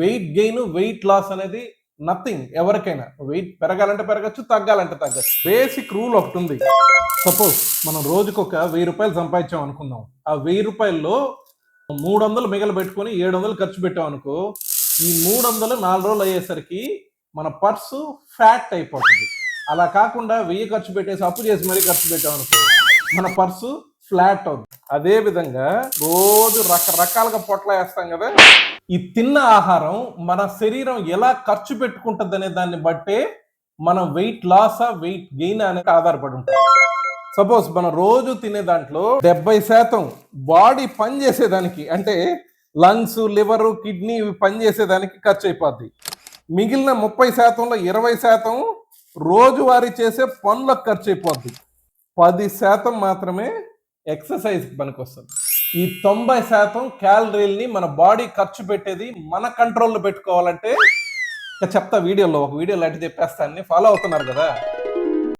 Wait gain weight loss అనేది nothing ఎవరికైనా. Weight పెరగాలంటే పెరగచ్చు తగ్గాలంటే తగ్గచ్చు. బేసిక్ రూల్ ఒకటి ఉంది. సపోజ్ మనం రోజుకొక వెయ్యి రూపాయలు సంపాదించాం అనుకుందాం. ఆ వెయ్యి రూపాయల్లో మూడు వందలు మిగల పెట్టుకొని ఏడు వందలు ఖర్చు పెట్టాం అనుకో ఈ మూడు వందలు నాలుగు రోజులు అయ్యేసరికి మన పర్సు ఫ్యాట్ అయిపోతుంది. అలా కాకుండా వెయ్యి ఖర్చు పెట్టేసి అప్పు చేసి మరీ ఖర్చు పెట్టాం అనుకో మన పర్సు ఫ్లాట్ అవుతుంది అదే విధంగా రోజు రకరకాలుగా పొట్ల వేస్తాం కదా. ఈ తిన్న ఆహారం మన శరీరం ఎలా ఖర్చు పెట్టుకుంటుంది అనే దాన్ని బట్టే మనం వెయిట్ లాసా వెయిట్ గెయిన్ అనేది ఆధారపడి ఉంటుంది. సపోజ్ మనం రోజు తినే దాంట్లో డెబ్బై శాతం బాడీ పని చేసేదానికి అంటే లంగ్స్ లివర్ కిడ్నీ ఇవి పని చేసేదానికి ఖర్చు అయిపోద్ది. మిగిలిన ముప్పై శాతంలో ఇరవై శాతం రోజువారీ చేసే పనులకు ఖర్చు అయిపోద్ది. పది శాతం మాత్రమే ఎక్సర్సైజ్ పనికొస్తుంది ఈ తొంభై శాతం క్యాలరీల్ని మన బాడీ ఖర్చు పెట్టేది మన కంట్రోల్లో పెట్టుకోవాలంటే చెప్తా వీడియోలో ఒక వీడియోలో అటు చెప్పేస్తాన్ని ఫాలో అవుతున్నారు కదా.